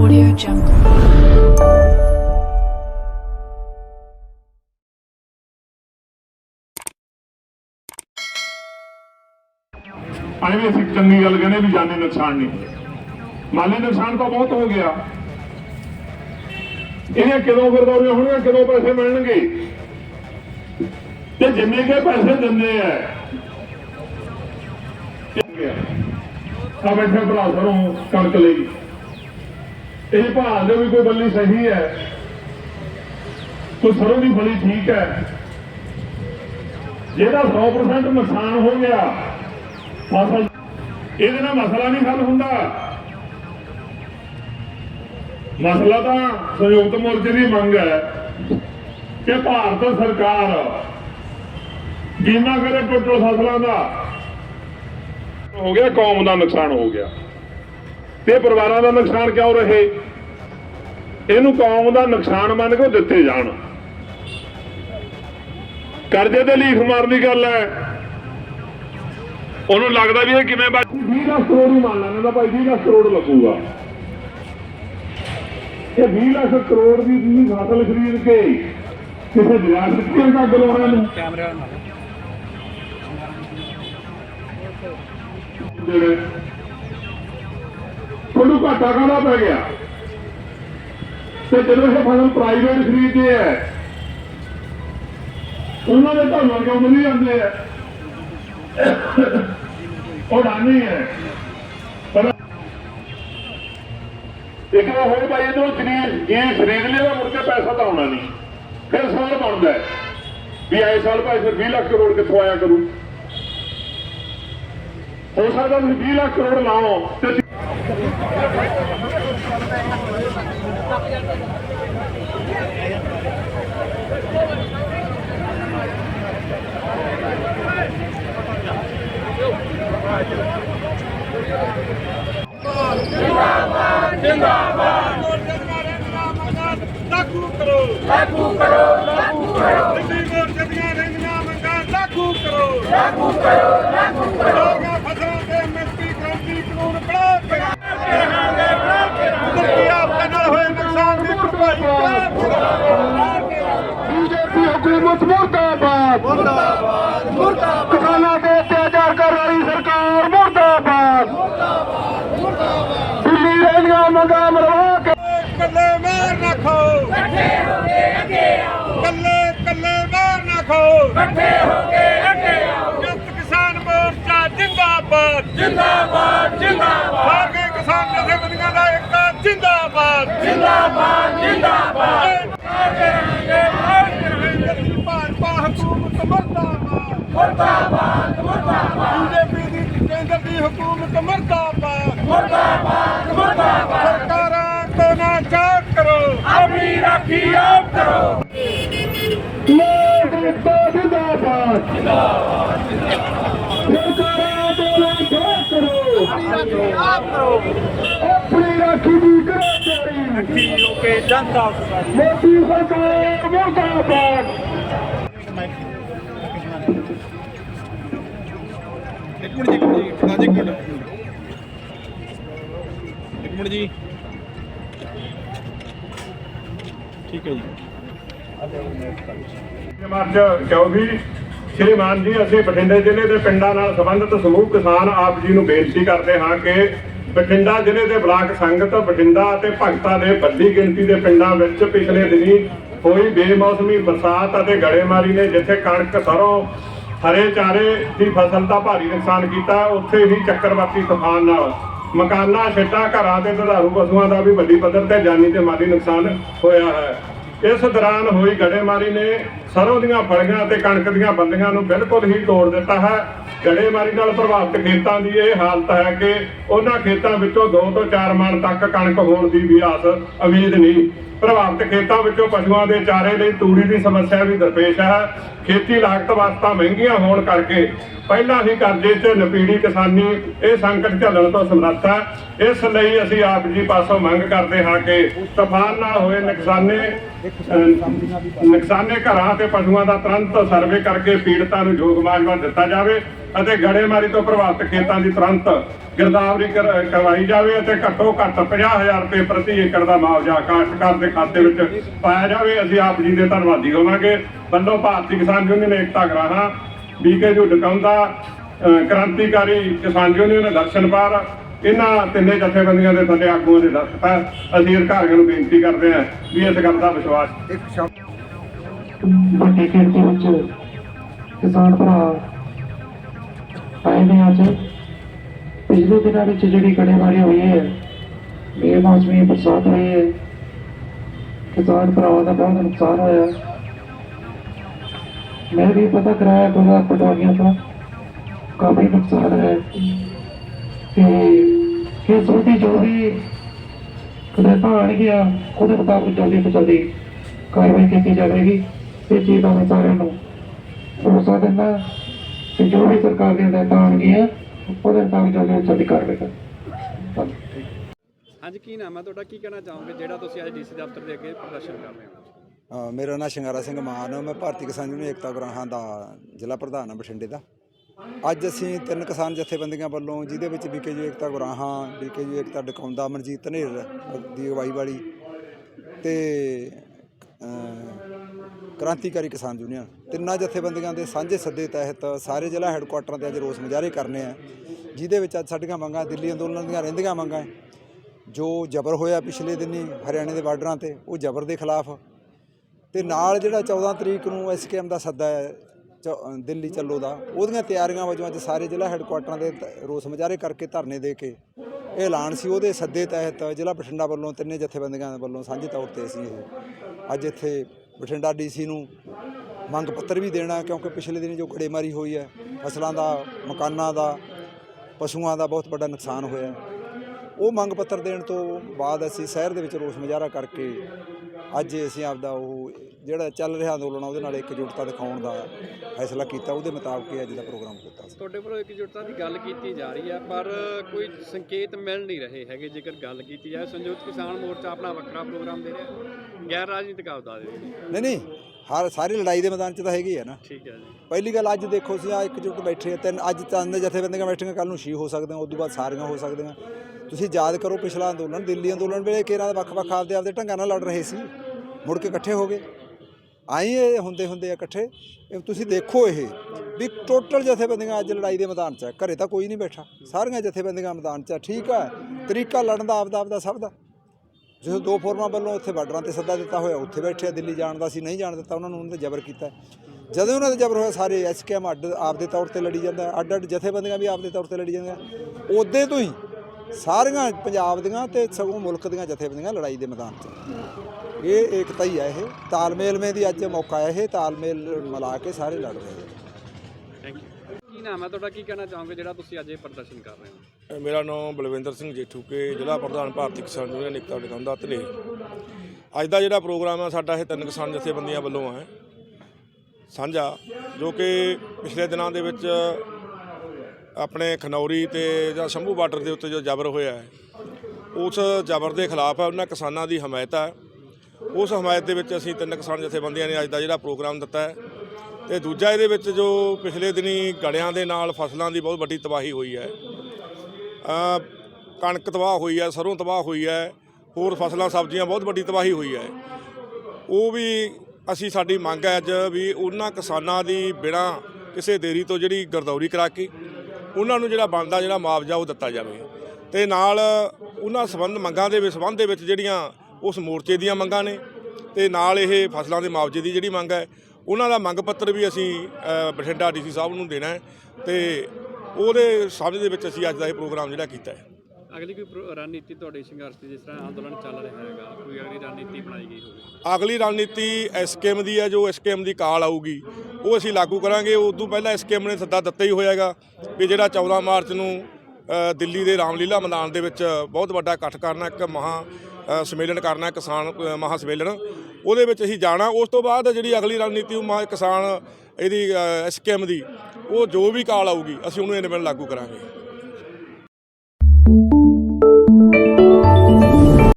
Audio Jungle. ਐਵੇਂ ਅਸੀਂ ਚੰਗੀ ਗੱਲ ਕਹਿੰਦੇ ਵੀ ਜਾਨੀ ਨੁਕਸਾਨ ਨਹੀਂ। ਮਾਲੀ ਨੁਕਸਾਨ ਤਾਂ ਬਹੁਤ ਹੋ ਗਿਆ। ਇਹ ਕਿਦੋਂ ਗਰਦੌਰੀਆਂ ਹੋਣਗੀਆਂ ਕਿਦੋਂ ਪੈਸੇ ਮਿਲਣਗੇ? ਤੇ ਜਿੰਨੇ ਕੇ ਪੈਸੇ ਦਿੰਦੇ ਆ। ਆ ਬੈਠੇ ਭਰਾ ਸਰੋਂ ਕਣਕ ਲਈ। ਇਹ ਭਾਅ ਦੇ ਵੀ ਕੋਈ ਬੱਲੀ ਸਹੀ ਹੈ। ਕੋਈ ਸਰੋਂ ਦੀ ਫਲੀ ਠੀਕ ਹੈ। ਜਿਹਦਾ 100% ਨੁਕਸਾਨ ਹੋ ਗਿਆ, ਫਸਲ ਇਹਦੇ ਨਾਲ ਮਸਲਾ ਨਹੀਂ ਹੱਲ ਹੁੰਦਾ। ਮਸਲਾ ਤਾਂ ਸੰਯੁਕਤ ਮੋਰਚੇ ਦੀ ਮੰਗ ਹੈ ਕਿ ਭਾਰਤ ਸਰਕਾਰ ਬੀਮਾ ਕਰੇ ਟੋਟਲ ਫਸਲਾਂ ਦਾ। ਹੋ ਗਿਆ, ਕੌਮ ਦਾ ਨੁਕਸਾਨ ਹੋ ਗਿਆ। ਤੇ ਪਰਿਵਾਰਾਂ ਦਾ ਨੁਕਸਾਨ ਕਿਉਂ ਰਹੇ? ਇਹਨੂੰ ਕੌਮ ਦਾ ਨੁਕਸਾਨ ਮੰਨ ਕੇ ਉਹ ਦਿੱਤੇ ਜਾਣ। ਕਰਜ਼ੇ ਤੇ ਲੀਖ ਮਾਰਨ ਦੀ ਗੱਲ ਹੈ। ਉਹਨੂੰ ਲੱਗਦਾ ਵੀ ਇਹ ਕਿਵੇਂ ਬਚ 20 ਲੱਖ ਕਰੋੜ ਹੀ ਮੰਨ ਲੈਣਾ ਤਾਂ ਭਾਈ 20 ਲੱਖ ਕਰੋੜ ਲੱਗੂਗਾ। ਇਹ 20 ਲੱਖ ਕਰੋੜ ਦੀ ਤੁਸੀਂ ਫਸਲ ਖਰੀਦ ਕੇ ਕਿਸੇ ਦਰਿਆ ਸਿੱਟੇ ਦਾ ਗਲੋਣਾ ਨੂੰ ਜਿਹੜੇ ਤੁਹਾਨੂੰ ਘਾਟਾ ਕਾਹਦਾ ਪੈ ਗਿਆ? ਤੇ ਜਦੋਂ ਇਹ ਫਸਲ ਪ੍ਰਾਈਵੇਟ ਖਰੀਦਦੇ ਆ, ਉਹਨਾਂ ਦੇ ਤੁਹਾਨੂੰ ਕਿਉਂ ਮਿਲੀ ਜਾਂਦੇ ਆ। ਉਹ ਡਾਨੀ ਹੈ ਪਰ ਇੱਕ ਹੋਰ ਭਾਈ ਇਹਨੂੰ ਸਰੀਰ ਜੇ ਖਰੀਦ ਲਿਆ ਮੁੜ ਕੇ ਪੈਸਾ ਤਾਂ ਆਉਣਾ ਨਹੀਂ। ਫਿਰ ਸਵਾਲ ਬਣਦਾ ਹੈ ਵੀ ਆਏ ਸਾਲ ਭਾਈ ਫਿਰ 20 ਲੱਖ ਕਰੋੜ ਕਿੱਥੋਂ ਆਇਆ ਕਰੂ। ਹੋ ਸਕਦਾ ਤੁਸੀਂ 20 ਲੱਖ ਕਰੋੜ ਲਾਓ ਤੇ ਲਾਗੂ ਕਰੋ ਲਾਗੂ ਕਰੋ ਲਾਗੂ ਕਰੋ ਦਿੱਲੀ ਮੋਰਚੇ ਦੀਆਂ ਰਹਿੰਦੀਆਂ ਮੰਗਾਂ ਲਾਗੂ ਕਰੋ ਲਾਗੂ ਕਰੋ ਲਾਗੂ ਕਰੋ ਫਸਲਾਂ ਦੇ ਮਿੱਟੀ ਕ੍ਰਾਂਤੀ ਕਾਨੂੰਨ ਬਣਾ ਕੇ ਰਹਾਂਗੇ ਬਣਾ ਕੇ ਰਹਾਂਗੇ ਆਪਦੇ ਨਾਲ ਹੋਏ ਨੁਕਸਾਨ ਦੀ ਭਰਪਾਈ ਬਣਾ ਕੇ ਬੀਜੇਪੀ ਹਕੂਮਤ ਮੁਰਦਾਬਾਦ ਮੁਰਦਾਬਾਦ ਮੁਰਦਾਬਾਦ ਕਿਸਾਨਾਂ ਤੇ ਅਤਿਆਚਾਰ ਕਰ ਰਹੀ ਸਰਕਾਰ ਮੁਰਦਾਬਾਦ ਮੁਰਦਾਬਾਦ ਮੁਰਦਾਬਾਦ ਦਿੱਲੀ ਮੰਗਾਂ ਮਰਵਾ ਕੇ ਕੱਲੇ ਮਾਰ ਨਾ ਖਾਓ ਇਕੱਠੇ ਹੋ ਕੇ ਅੱਗੇ ਆਓ। ਕੱਲੇ ਕੱਲੇ ਮਾਰ ਨਾ ਖਾਓ ਇਕੱਠੇ ਹੋ ਕੇ ਅੱਗੇ ਆਓ। ਜੱਟ ਕਿਸਾਨ ਮੋਰਚਾ ਜਿੰਦਾਬਾਦ। ਜਿੰਦਾਬਾਦ ਜਿੰਦਾਬਾਦ। ਸਾਰੇ ਕਿਸਾਨ ਜਥੇਬੰਦੀਆਂ ਦਾ ਇੱਕ ਜਿੰਦਾਬਾਦ। ਜਿੰਦਾਬਾਦ ਜਿੰਦਾਬਾਦ ਭਾਜਪਾ ਹਕੂਮਤ ਮਰਦਾਬਾਦ ਮਰਦਾਬਾਦ ਮਰਦਾਬਾਦ ਬੀਜੇਪੀ ਦੀ ਕੇਂਦਰ ਦੀ ਹਕੂਮਤ ਮਰਦਾਬਾਦ ਮਰਦਾਬਾਦ ਮਰਦਾਬਾਦ ਸਰਕਾਰਾਂ ਤੋਂ ਨਾ ਚਾਕ ਕਰੋ ਆਪਣੀ ਰਾਖੀ ਆਪ ਕਰੋ ਲੋਕ ਏਕਤਾ ਜਿੰਦਾਬਾਦ। ਜਿੰਦਾਬਾਦ ਸਰਕਾਰਾਂ ਤੋਂ ਨਾ ਕਰੋ। ਆਪਣੀ ਰਾਖੀ ਦੀ ਕਰੋ ਤਿਆਰੀ ਹੋ ਜਨਤਾ ਮੋਦੀ ਸਰਕਾਰ ਮੁਰਦਾਬਾਦ। ਇੱਕ ਮਿੰਟ ਜੀ, ਇੱਕ ਮਿੰਟ ਜੀ ਪ੍ਰਧਾਨ ਜੀ, ਇੱਕ ਮਿੰਟ। ਇੱਕ ਮਿੰਟ ਜੀ। ਠੀਕ ਹੈ ਜੀ। ਮਾਰਚ ਕਿਉਂਕਿ ਸ਼੍ਰੀਮਾਨ ਜੀ, ਅਸੀਂ ਬਠਿੰਡੇ ਜ਼ਿਲ੍ਹੇ ਦੇ ਪਿੰਡਾਂ ਨਾਲ ਸੰਬੰਧਿਤ ਸਮੂਹ ਕਿਸਾਨ ਆਪ ਜੀ ਨੂੰ ਬੇਨਤੀ ਕਰਦੇ ਹਾਂ ਕਿ ਬਠਿੰਡਾ ਜ਼ਿਲ੍ਹੇ ਦੇ ਬਲਾਕ ਸੰਗਤ, ਬਠਿੰਡਾ ਅਤੇ ਭਗਤਾ ਦੇ ਵੱਡੀ ਗਿਣਤੀ ਦੇ ਪਿੰਡਾਂ ਵਿੱਚ ਪਿਛਲੇ ਦਿਨੀ ਹੋਈ ਬੇਮੌਸਮੀ ਬਰਸਾਤ ਅਤੇ ਗੜੇਮਾਰੀ ਨੇ ਜਿੱਥੇ ਕਣਕ ਸਰੋਂ, ਹਰੇ ਚਾਰੇ ਦੀ ਫਸਲ ਦਾ ਭਾਰੀ ਨੁਕਸਾਨ ਕੀਤਾ, ਉੱਥੇ ਹੀ ਚੱਕਰਵਾਤੀ ਤੂਫਾਨ ਨਾਲ ਮਕਾਨਾਂ ਛੱਟਾਂ ਘਰਾਂ ਤੇ ਦੁਧਾਰੂ ਪਸ਼ੂਆਂ ਦਾ ਵੀ ਵੱਡੀ ਪੱਧਰ ਤੇ ਜਾਨੀ ਤੇ ਮਾਲੀ ਨੁਕਸਾਨ ਹੋਇਆ ਹੈ। ਇਸ ਦੌਰਾਨ ਹੋਈ ਗੜੇਮਾਰੀ ਨੇ ਸਰੋਂ ਦੀਆਂ ਫਲੀਆਂ ਅਤੇ ਕਣਕ ਦੀਆਂ ਬੰਦੀਆਂ ਨੂੰ ਬਿਲਕੁਲ ਹੀ ਤੋੜ ਦਿੱਤਾ ਹੈ। ਗੜੇਮਾਰੀ ਨਾਲ ਪ੍ਰਭਾਵਿਤ ਖੇਤਾਂ ਦੀ ਇਹ ਹਾਲਤ ਹੈ ਕਿ ਉਹਨਾਂ ਖੇਤਾਂ ਵਿੱਚੋਂ 2 ਤੋਂ 4 ਮਣ ਤੱਕ ਕਣਕ ਹੋਣ ਦੀ ਵੀ ਆਸ ਉਮੀਦ ਨਹੀਂ। ਪ੍ਰਭਾਵਿਤ ਖੇਤਾਂ ਵਿੱਚੋਂ ਪਸ਼ੂਆਂ ਦੇ ਚਾਰੇ ਲਈ ਤੂੜੀ ਦੀ ਸਮੱਸਿਆ ਵੀ ਦਰਪੇਸ਼ ਹੈ। ਖੇਤੀ ਲਾਗਤ ਵਸਤਾਂ ਮਹਿੰਗੀਆਂ ਹੋਣ ਕਰਕੇ ਪਹਿਲਾਂ ਹੀ ਕਰਜ਼ੇ 'ਚ ਨਪੀੜੀ ਕਿਸਾਨੀ ਇਹ ਸੰਕਟ ਝੱਲਣ ਤੋਂ ਸਮਰੱਥ ਹੈ। ਇਸ ਲਈ ਅਸੀਂ ਆਪ ਜੀ ਪਾਸੋਂ ਮੰਗ ਕਰਦੇ ਹਾਂ ਕਿ ਤੂਫਾਨ ਨਾਲ ਹੋਏ, ਨੁਕਸਾਨੇ ਨੁਕਸਾਨੇ ਘਰਾਂ ਤੇ ਪਸ਼ੂਆਂ ਦਾ ਤੁਰੰਤ ਸਰਵੇ ਕਰਕੇ ਪੀੜਤਾਂ ਨੂੰ ਯੋਗ ਮਾਜਵਾ ਦਿੱਤਾ ਜਾਵੇ ਅਤੇ ਗੜੇਮਾਰੀ ਤੋਂ ਪ੍ਰਭਾਵਿਤ ਖੇਤਾਂ ਦੀ ਤੁਰੰਤ ਗਿਰਦਾਵਰੀ ਕਰਵਾਈ ਜਾਵੇ ਅਤੇ ਘੱਟੋ ਘੱਟ 50000 ਰੁਪਏ ਪ੍ਰਤੀ ਏਕੜ ਦਾ ਮੁਆਵਜ਼ਾ ਕਾਸ਼ਤਕਾਰ ਦੇ ਖਾਤੇ ਵਿੱਚ ਪਾਇਆ ਜਾਵੇ। ਅਸੀਂ ਆਪ ਜੀ ਦੇ ਧੰਨਵਾਦੀ ਹੋਵਾਂਗੇ। ਵੱਲੋਂ ਭਾਰਤੀ ਕਿਸਾਨ ਯੂਨੀਅਨ ਏਕਤਾ ਗਰਾਹਾਂ ਬੀਕੇਯੂ ਡਕਾਉਂਦਾ ਅ, ਕ੍ਰਾਂਤੀਕਾਰੀ ਕਿਸਾਨ ਯੂਨੀਅਨ ਦਰਸ਼ਨਪਾਲ ਇਹਨਾਂ ਤਿੰਨੇ ਜਥੇਬੰਦੀਆਂ ਦੇ ਥੱਲੇ ਆਗੂਆਂ ਦੇ ਦਸਤਖਤ ਹੈ ਅਸੀਂ ਅਧਿਕਾਰੀਆਂ ਨੂੰ ਬੇਨਤੀ ਕਰਦੇ ਹਾਂ ਵੀ ਇਸ ਗੱਲ ਦਾ ਵਿਸ਼ਵਾਸ ਇੱਕ ਸ਼ਬਦ ਵੱਡੀ ਗਿਣਤੀ ਵਿੱਚ ਕਿਸਾਨ ਭਰਾ ਆਏ ਨੇ ਅੱਜ। ਪਿਛਲੇ ਦਿਨਾਂ ਵਿੱਚ ਜਿਹੜੀ ਗੜੇਮਾਰੀ ਹੋਈ ਹੈ ਬੇਮੌਸਮੀ ਬਰਸਾਤ ਹੋਈ ਹੈ ਕਿਸਾਨ ਭਰਾਵਾਂ ਦਾ ਬਹੁਤ ਨੁਕਸਾਨ ਹੋਇਆ। ਮੈਂ ਵੀ ਪਤਾ ਕਰਾਇਆ ਪੂਰਾ ਪਟਵਾਰੀਆਂ ਤੋਂ ਕਾਫੀ ਨੁਕਸਾਨ ਹੈ ਤੇ ਇਹ ਸੋਚੀ ਜੋ ਵੀ ਹਦਾਇਤਾਂ ਆਉਣਗੀਆਂ ਉਹਦੇ ਮੁਤਾਬਕ ਜਲਦੀ ਤੋਂ ਜਲਦੀ ਕਾਰਵਾਈ ਕੀਤੀ ਜਾਵੇਗੀ ਇਹ ਚੀਜ਼ ਦਾ ਮੈਂ ਸਾਰਿਆਂ ਨੂੰ ਭਰੋਸਾ ਦਿੰਦਾ ਕਿ ਜੋ ਵੀ ਸਰਕਾਰ ਦੀਆਂ ਹਦਾਇਤਾਂ ਆਉਣਗੀਆਂ ਉਹਦੇ ਮੁਤਾਬਕ ਜਲਦੀ ਤੋਂ ਜਲਦੀ ਕਾਰਵਾਈ ਕਰ ਹਾਂਜੀ ਕੀ ਨਾਮ ਹੈ ਤੁਹਾਡਾ? ਕੀ ਕਹਿਣਾ ਚਾਹੋਗੇ? ਜਿਹੜਾ ਤੁਸੀਂ ਅੱਜ ਡੀਸੀ ਦਫ਼ਤਰ ਦੇ ਅੱਗੇ ਪ੍ਰਦਰਸ਼ਨ ਕਰ ਰਹੇ ਹੋ? ਮੇਰਾ ਨਾਮ ਸ਼ਿੰਗਾਰਾ ਸਿੰਘ ਮਾਨ ਮੈਂ ਭਾਰਤੀ ਕਿਸਾਨ ਯੂਨੀਅਨ ਏਕਤਾ ਗਰਾਹਾਂ ਦਾ ਜ਼ਿਲ੍ਹਾ ਪ੍ਰਧਾਨ ਹਾਂ ਬਠਿੰਡੇ ਦਾ। ਅੱਜ ਅਸੀਂ ਤਿੰਨ ਕਿਸਾਨ ਜਥੇਬੰਦੀਆਂ ਵੱਲੋਂ ਜਿਹਦੇ ਵਿੱਚ ਬੀਕੇਯੂ ਏਕਤਾ ਗਰਾਹਾਂ ਬੀਕੇਯੂ ਏਕਤਾ ਡਕਾਉਂਦਾ ਮਨਜੀਤ ਧਨੇਰ ਦੀ ਅਗਵਾਈ ਵਾਲੀ ਤੇ ਕ੍ਰਾਂਤੀਕਾਰੀ ਕਿਸਾਨ ਯੂਨੀਅਨ। ਤਿੰਨਾਂ ਜਥੇਬੰਦੀਆਂ ਦੇ ਸਾਂਝੇ ਸੱਦੇ ਤਹਿਤ ਸਾਰੇ ਜ਼ਿਲ੍ਹਾ ਹੈੱਡਕੁਆਟਰਾਂ ਤੇ ਅੱਜ ਰੋਸ ਮੁਜ਼ਾਹਰੇ ਕਰਨੇ ਆ, ਜਿਹਦੇ ਵਿੱਚ ਅੱਜ ਸਾਡੀਆਂ ਮੰਗਾਂ ਦਿੱਲੀ ਅੰਦੋਲਨ ਦੀਆਂ ਰਹਿੰਦੀਆਂ ਮੰਗਾਂ ਜੋ ਜ਼ਬਰ ਹੋਇਆ ਪਿਛਲੇ ਦਿਨੀ ਹਰਿਆਣੇ ਦੇ ਬਾਰਡਰਾਂ ਤੇ, ਉਹ ਜ਼ਬਰ ਦੇ ਖਿਲਾਫ। ਤੇ ਨਾਲ ਜਿਹੜਾ 14 ਤਰੀਕ ਨੂੰ ਐਸਕੇਐਮ ਦਾ ਸੱਦਾ ਹੈ ਦਿੱਲੀ ਚੱਲੋ ਦਾ। ਉਹਦੀਆਂ ਤਿਆਰੀਆਂ ਵਜੋਂ ਅੱਜ ਸਾਰੇ ਜ਼ਿਲ੍ਹਾ ਹੈੱਡਕੁਆਟਰਾਂ ਦੇ ਰੋਸ ਮੁਜ਼ਾਹਰੇ ਕਰਕੇ ਧਰਨੇ ਦੇ ਕੇ ਇਹ ਐਲਾਨ ਸੀ। ਉਹਦੇ ਸੱਦੇ ਤਹਿਤ ਜ਼ਿਲ੍ਹਾ ਬਠਿੰਡਾ ਵੱਲੋਂ ਤਿੰਨੇ ਜਥੇਬੰਦੀਆਂ ਵੱਲੋਂ ਸਾਂਝੇ ਤੌਰ ਤੇ ਅਸੀਂ ਇਹ ਅੱਜ ਇੱਥੇ ਬਠਿੰਡਾ ਡੀਸੀ ਨੂੰ ਮੰਗ ਪੱਤਰ ਵੀ ਦੇਣਾ, ਕਿਉਂਕਿ ਪਿਛਲੇ ਦਿਨੀ ਜੋ ਗੜੇਮਾਰੀ ਹੋਈ ਹੈ, ਫਸਲਾਂ ਦਾ, ਮਕਾਨਾਂ ਦਾ, ਪਸ਼ੂਆਂ ਦਾ ਬਹੁਤ ਵੱਡਾ ਨੁਕਸਾਨ ਹੋਇਆ। ਉਹ ਮੰਗ ਪੱਤਰ ਦੇਣ ਤੋਂ ਬਾਅਦ ਅਸੀਂ ਸ਼ਹਿਰ ਦੇ ਵਿੱਚ ਰੋਸ ਮੁਜ਼ਾਹਰਾ ਕਰਕੇ ਅੱਜ ਅਸੀਂ ਆਪਦਾ ਉਹ ਜਿਹੜਾ ਚੱਲ ਰਿਹਾ ਅੰਦੋਲਨ ਆ ਉਹਦੇ ਨਾਲ ਇਕਜੁੱਟਤਾ ਦਿਖਾਉਣ ਦਾ ਫੈਸਲਾ ਕੀਤਾ। ਉਹਦੇ ਮੁਤਾਬਕ ਅੱਜ ਦਾ ਪ੍ਰੋਗਰਾਮ ਕੀਤਾ ਸੀ। ਤੁਹਾਡੇ ਵੱਲੋਂ ਇਕਜੁੱਟਤਾ ਦੀ ਗੱਲ ਕੀਤੀ ਜਾ ਰਹੀ ਹੈ ਪਰ ਕੋਈ ਸੰਕੇਤ ਮਿਲ ਨਹੀਂ ਰਹੇ ਹੈਗੇ ਜੇਕਰ ਗੱਲ ਕੀਤੀ ਜਾਏ। ਸੰਯੁਕਤ ਕਿਸਾਨ ਮੋਰਚਾ ਆਪਣਾ ਵੱਖਰਾ ਪ੍ਰੋਗਰਾਮ ਦੇ ਰਿਹਾ ਗੈਰ ਰਾਜਨੀਤਿਕ ਆਪਦਾ ਦੇ ਨਹੀਂ ਨਹੀਂ ਹਰ ਸਾਰੀ ਲੜਾਈ ਦੇ ਮੈਦਾਨ 'ਚ ਤਾਂ ਹੈਗੀ ਹੈ ਨਾ। ਠੀਕ ਹੈ ਜੀ। ਪਹਿਲੀ ਗੱਲ ਅੱਜ ਦੇਖੋ ਸੀ ਆ ਇਕਜੁੱਟ ਬੈਠੇ ਆ ਤਿੰਨ ਅੱਜ ਚੰਦ ਜਥੇਬੰਦੀਆਂ ਬੈਠੀਆਂ ਕੱਲ ਨੂੰ ਛੇ ਹੋ ਸਕਦੀਆਂ ਉਸ ਤੋਂ ਬਾਅਦ ਸਾਰੀਆਂ ਹੋ ਸਕਦੀਆਂ। ਤੁਸੀਂ ਯਾਦ ਕਰੋ ਪਿਛਲਾ ਅੰਦੋਲਨ, ਦਿੱਲੀ ਅੰਦੋਲਨ ਵੇਲੇ ਕਿਹਨਾਂ ਵੱਖ-ਵੱਖ ਆਪਦੇ ਆਪਦੇ ਢੰਗਾਂ ਨਾਲ ਲੜ ਰਹੇ ਸੀ। ਮੁੜ ਕੇ ਇਕੱਠੇ ਹੋ ਗਏ। ਆਈ ਇਹ ਹੁੰਦੇ ਹੁੰਦੇ ਆ ਇਕੱਠੇ। ਇਹ ਤੁਸੀਂ ਦੇਖੋ ਇਹ ਵੀ ਟੋਟਲ ਜਥੇਬੰਦੀਆਂ ਅੱਜ ਲੜਾਈ ਦੇ ਮੈਦਾਨ 'ਚ ਹੈ ਘਰੇ ਤਾਂ ਕੋਈ ਨਹੀਂ ਬੈਠਾ। ਸਾਰੀਆਂ ਜਥੇਬੰਦੀਆਂ ਮੈਦਾਨ 'ਚ ਆ। ਠੀਕ ਹੈ ਤਰੀਕਾ ਲੜਨ ਦਾ, ਆਪਦਾ ਆਪਦਾ ਸਭ ਦਾ। ਜਦੋਂ ਦੋ ਫੋਰਮਾਂ ਵੱਲੋਂ ਉੱਥੇ ਬਾਰਡਰਾਂ ਤੇ ਸੱਦਾ ਦਿੱਤਾ ਹੋਇਆ, ਉੱਥੇ ਬੈਠੇ ਆ, ਦਿੱਲੀ ਜਾਣ ਦਾ ਸੀ, ਨਹੀਂ ਜਾਣ ਦਿੱਤਾ, ਉਹਨਾਂ ਨੂੰ ਉਹਨਾਂ ਤੇ ਜ਼ਬਰ ਕੀਤਾ। ਜਦੋਂ ਉਹਨਾਂ ਦਾ ਜ਼ਬਰ ਹੋਇਆ, ਸਾਰੇ ਐਸਕੇਐਮ ਅੱਡ ਆਪਦੇ ਤੌਰ ਤੇ ਲੜੀ ਜਾਂਦਾ ਅੱਡ ਅੱਡ ਜਥੇਬੰਦੀਆਂ ਵੀ ਆਪਦੇ ਤੌਰ ਤੇ ਲੜੀ ਜਾਂਦੀਆਂ ਉਦੋਂ ਤੋਂ ਹੀ ਸਾਰੀਆਂ ਪੰਜਾਬ ਦੀਆਂ ਤੇ ਸਗੋਂ ਮੁਲਕ ਦੀਆਂ ਜਥੇਬੰਦੀਆਂ ਲੜਾਈ ਦੇ ਮੈਦਾਨ 'ਚ। ਇਹ ਏਕਤਾ ਹੀ ਹੈ ਇਹ। ਤਾਲਮੇਲ ਮੇ ਦੀ ਅੱਜ ਮੌਕਾ ਹੈ ਇਹ। ਤਾਲਮੇਲ ਮਿਲਾ ਕੇ ਸਾਰੇ ਲੜ ਰਹੇ ਨੇ। ਥੈਂਕ ਯੂ ਕੀ ਨਾਮ ਹੈ ਤੁਹਾਡਾ? ਕੀ ਕਹਿਣਾ ਚਾਹੋਗੇ ਜਿਹੜਾ ਤੁਸੀਂ ਅੱਜ ਇਹ ਪ੍ਰਦਰਸ਼ਨ ਕਰ ਰਹੇ ਹੋ? ਮੇਰਾ ਨਾਮ ਬਲਵਿੰਦਰ ਸਿੰਘ ਜੇਠੂਕੇ ਜ਼ਿਲ੍ਹਾ ਪ੍ਰਧਾਨ ਭਾਰਤੀ ਕਿਸਾਨ ਯੂਨੀਅਨ ਏਕਤਾ ਡਕਾਉਂਦਾ ਧਨੇਰ ਅੱਜ ਦਾ ਜਿਹੜਾ ਪ੍ਰੋਗਰਾਮ ਹੈ ਸਾਡਾ ਇਹ ਤਿੰਨ ਕਿਸਾਨ ਜਥੇਬੰਦੀਆਂ ਵੱਲੋਂ ਹੈ ਸਾਂਝਾ ਜੋ ਕਿ ਪਿਛਲੇ ਦਿਨਾਂ ਦੇ ਵਿੱਚ ਆਪਣੇ ਖਨੌਰੀ ਤੇ ਜਾਂ ਸ਼ੰਭੂ ਬਾਰਡਰ ਦੇ ਉੱਤੇ ਜੋ ਜ਼ਬਰ ਹੋਇਆ ਹੈ, ਉਸ ਜ਼ਬਰ ਦੇ ਖਿਲਾਫ ਹੈ, ਉਹਨਾਂ ਕਿਸਾਨਾਂ ਦੀ ਹਮਾਇਤ ਹੈ। ਉਸ ਹਮਾਇਤ ਦੇ ਵਿੱਚ ਅਸੀਂ ਤਿੰਨ ਕਿਸਾਨ ਜਥੇਬੰਦੀਆਂ ਨੇ ਅੱਜ ਦਾ ਜਿਹੜਾ ਪ੍ਰੋਗਰਾਮ ਦਿੱਤਾ ਹੈ। ਤੇ ਦੂਜਾ ਇਹਦੇ ਵਿੱਚ ਜੋ ਪਿਛਲੇ ਦਿਨੀ ਗੜਿਆਂ ਦੇ ਨਾਲ ਫਸਲਾਂ ਦੀ ਬਹੁਤ ਵੱਡੀ ਤਬਾਹੀ ਹੋਈ ਹੈ। ਕਣਕ ਤਬਾਹ ਹੋਈ ਹੈ, ਸਰੋਂ ਤਬਾਹ ਹੋਈ ਹੈ, ਹੋਰ ਫਸਲਾਂ, ਸਬਜ਼ੀਆਂ ਬਹੁਤ ਵੱਡੀ ਤਬਾਹੀ ਹੋਈ ਹੈ। ਉਹ ਵੀ ਅਸੀਂ ਸਾਡੀ ਮੰਗ ਹੈ ਅੱਜ ਵੀ ਉਹਨਾਂ ਕਿਸਾਨਾਂ ਦੀ ਬਿਨਾਂ ਕਿਸੇ ਦੇਰੀ ਤੋਂ ਜਿਹੜੀ ਗਰਦੌਰੀ ਕਰਾ ਕੇ ਉਹਨਾਂ ਨੂੰ ਜਿਹੜਾ ਬਣਦਾ ਜਿਹੜਾ ਮੁਆਵਜ਼ਾ ਉਹ ਦਿੱਤਾ ਜਾਵੇ। ਤੇ ਨਾਲ ਉਹਨਾਂ ਸੰਬੰਧ ਮੰਗਾਂ ਦੇ ਵਿੱਚ- ਸੰਬੰਧ ਦੇ ਵਿੱਚ ਜਿਹੜੀਆਂ ਉਸ ਮੋਰਚੇ ਦੀਆਂ ਮੰਗਾਂ ਨੇ ਤੇ ਨਾਲ ਇਹ ਫਸਲਾਂ ਦੇ ਮੁਆਵਜ਼ੇ ਦੀ ਜਿਹੜੀ ਮੰਗ ਹੈ ਉਹਨਾਂ ਦਾ ਮੰਗ ਪੱਤਰ ਵੀ ਅਸੀਂ ਬਠਿੰਡਾ ਡੀਸੀ ਸਾਹਿਬ ਨੂੰ ਦੇਣਾ ਹੈ। ਤੇ ਉਹਦੇ ਸਮਝ ਦੇ ਵਿੱਚ ਅਸੀਂ ਅੱਜ ਦਾ ਇਹ ਪ੍ਰੋਗਰਾਮ ਜਿਹੜਾ ਕੀਤਾ ਹੈ। ਅਗਲੀ ਕੋਈ ਰਣਨੀਤੀ ਤੁਹਾਡੇ ਸੰਘਰਸ਼ ਦੀ ਜਿਸ ਤਰ੍ਹਾਂ ਅੰਦੋਲਨ ਚੱਲ ਰਿਹਾ ਹੈਗਾ ਕੋਈ ਅਗਲੀ ਰਣਨੀਤੀ ਬਣਾਈ ਗਈ ਹੋਵੇ? ਅਗਲੀ ਰਣਨੀਤੀ ਐਸਕੇਐਮ ਦੀ ਹੈ ਜੋ ਐਸਕੇਐਮ ਦੀ ਕਾਲ ਆਊਗੀ। ਉਹ ਅਸੀਂ ਲਾਗੂ ਕਰਾਂਗੇ। ਉਸ ਤੋਂ ਪਹਿਲਾਂ ਐਸਕੇਐਮ ਨੇ ਸੱਦਾ ਦਿੱਤਾ ਹੀ ਹੋਇਆਗਾ ਵੀ ਜਿਹੜਾ 14 ਮਾਰਚ ਨੂੰ ਦਿੱਲੀ ਦੇ ਰਾਮਲੀਲਾ ਮੈਦਾਨ ਦੇ ਵਿੱਚ ਬਹੁਤ ਵੱਡਾ ਇਕੱਠ ਕਰਨਾ ਇੱਕ ਮਹਾ ਅ, ਸੰਮੇਲਨ ਕਰਨਾ ਕਿਸਾਨ ਅ, ਮਹਾ ਸੰਮੇਲਨ। ਉਹਦੇ ਵਿੱਚ ਅਸੀਂ ਜਾਣਾ। ਉਸ ਤੋਂ ਬਾਅਦ ਜਿਹੜੀ ਅਗਲੀ ਰਣਨੀਤੀ ਉਹ ਮਹਾ ਕਿਸਾਨ ਇਹਦੀ ਐਸਕੇਐਮ ਦੀ ਉਹ ਜੋ ਵੀ ਕਾਲ ਆਊਗੀ ਅਸੀਂ ਉਹਨੂੰ ਇਨਵੈਂਟ ਲਾਗੂ ਕਰਾਂਗੇ।